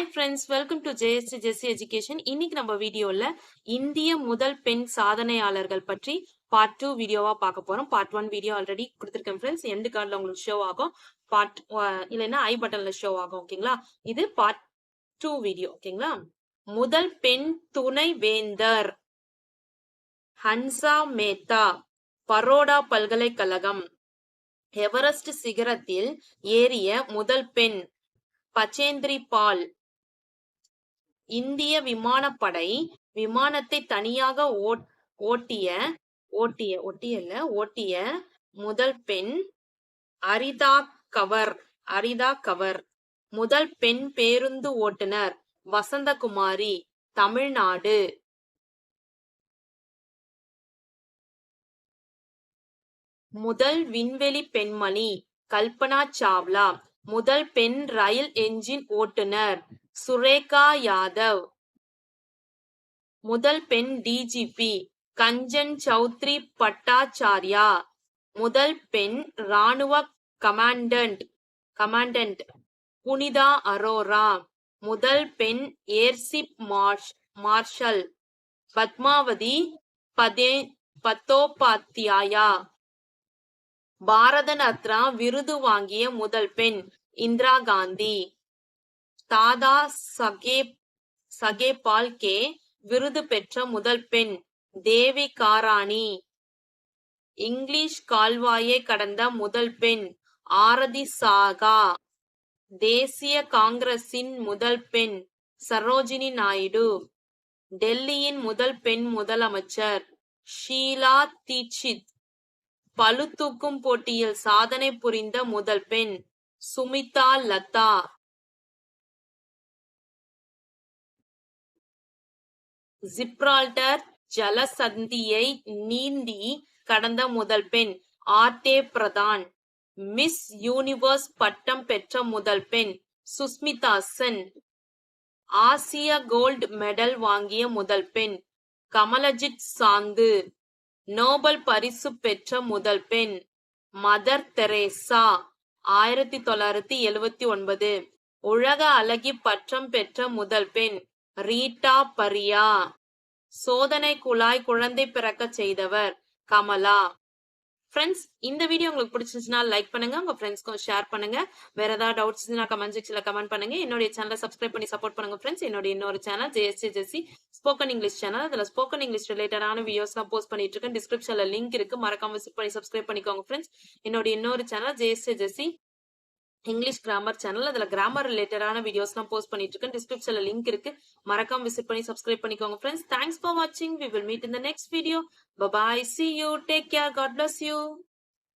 Hi friends welcome to JST Jessy education இன்னைக்கு நம்ம வீடியோவில் இந்திய முதல் பெண் சாதனையாளர்கள் பற்றி பார்ட் டூ வீடியோவா பார்க்க போறோம். பார்ட் ஒன் வீடியோ ஆல்ரெடி கொடுத்துருக்கேன் ஃப்ரெண்ட்ஸ் எண்டு கார்டில் உங்களுக்கு ஷோ ஆகும். பார்ட் இல்லைன்னா ஐ பட்டன்ல ஷோ ஆகும் ஓகேங்களா இது பார்ட் டூ வீடியோ ஓகேங்களா முதல் பெண் துணை வேந்தர் ஹன்சா மேத்தா பரோடா பல்கலைக்கழகம் எவரெஸ்ட் சிகரத்தில் ஏறிய முதல் பெண் பச்சேந்திரி பால் இந்திய விமானப்படை விமானத்தை தனியாக ஓட்- ஓட்டிய ஓட்டிய ஒட்டியல்ல ஓட்டிய முதல் பெண் அரிதா கவர் அரிதா கவர். முதல் பெண் பேருந்து ஓட்டுநர் வசந்தகுமாரி தமிழ்நாடு. முதல் விண்வெளி பெண்மணி கல்பனா சாவ்லா. முதல் பெண் ரயில் என்ஜின் ஓட்டுநர் சுரேகா யாதவ். முதல் பெண் டிஜிபி கஞ்சன் சௌத்ரி பட்டாச்சார்யா. முதல் பெண் ராணுவ கமாண்டன்ட். கமாண்டன்ட். புனிதா அரோரா. முதல் பெண் ஏர்சிப் மார்ஷ் மார்ஷல். பத்மாவதி பதே பத்தோபாத்தியாயா பாரத ரத்னா விருது வாங்கிய முதல் பெண் இந்திரா காந்தி. தாதா சகேப் சகேபால் கே விருது பெற்ற முதல் பெண் தேவி காராணி இங்கிலீஷ் கால்வாயை கடந்த முதல் பெண் ஆரதி சாகா. தேசிய காங்கிரசின் முதல் பெண் சரோஜினி நாயுடு. டெல்லியின் முதல் பெண் முதலமைச்சர் ஷீலா தீட்சித். பளு தூக்கும் போட்டியில் சாதனை புரிந்த முதல் பெண் சுமிதா லதா. ஜிப்ரால்டர் ஜலசந்தியை நீந்தி கடந்த முதல் பெண் ஆர்டே பிரதான். மிஸ் யூனிவர்ஸ் பட்டம் பெற்ற முதல் பெண் சுஸ்மிதா சென். ஆசிய கோல்ட் மெடல் வாங்கிய முதல் பெண் கமலஜித் சாந்து. நோபல் பரிசு பெற்ற முதல் பெண் மதர் தெரேசா ஆயிரத்தி தொள்ளாயிரத்தி எழுவத்தி ஒன்பது. உலக அழகி பட்டம் பெற்ற முதல் பெண் ரீட்டா பரியா. சோதனை குழாய் குழந்தை பிறக்க செய்தவர் கமலா. ஃப்ரெண்ட்ஸ் இந்த வீடியோ உங்களுக்கு பிடிச்சிருந்துச்சுன்னா லைக் பண்ணுங்க உங்க ஃப்ரெண்ட்ஸ்க்கும் ஷேர் பண்ணுங்க. வேற ஏதாவது டவுட்ஸ் கமெண்ட் செக்ஷன்ல கமெண்ட் பண்ணுங்க. என்னுடைய சேனலை சப்ஸ்கிரைப் பண்ணி சப்போர்ட் பண்ணுங்க ஃப்ரெண்ட்ஸ் என்னோட இன்னொரு channel JST Jessy spoken English channel அதுல ஸ்போக்கன் இங்கிலீஷ் ரிலேட்டடான வீடியோஸ் நான் போஸ்ட் பண்ணிட்டு இருக்கேன். டிஸ்கிரிப்ஷன்ல லிங்க் இருக்கு. மறக்காம விசிட் பண்ணி சப்ஸ்கிரைப் பண்ணிக்கோங்க ஃப்ரெண்ட்ஸ் என்னோட இன்னொரு channel JST Jessy English grammar channel அதுல கிராமர் ரிலேட்டடான வீடியோஸ் நான் போஸ்ட் பண்ணிட்டு இருக்கேன் டிஸ்கிரிப்ஷன்ல லிங்க் இருக்கு. மறக்காம விசிட் பண்ணி சப்ஸ்கிரைப் பண்ணிக்கோங்க ஃப்ரெண்ட்ஸ் தேங்க்ஸ் ஃபார் வாட்சிங் we will meet in the next video bye bye see you take care God bless you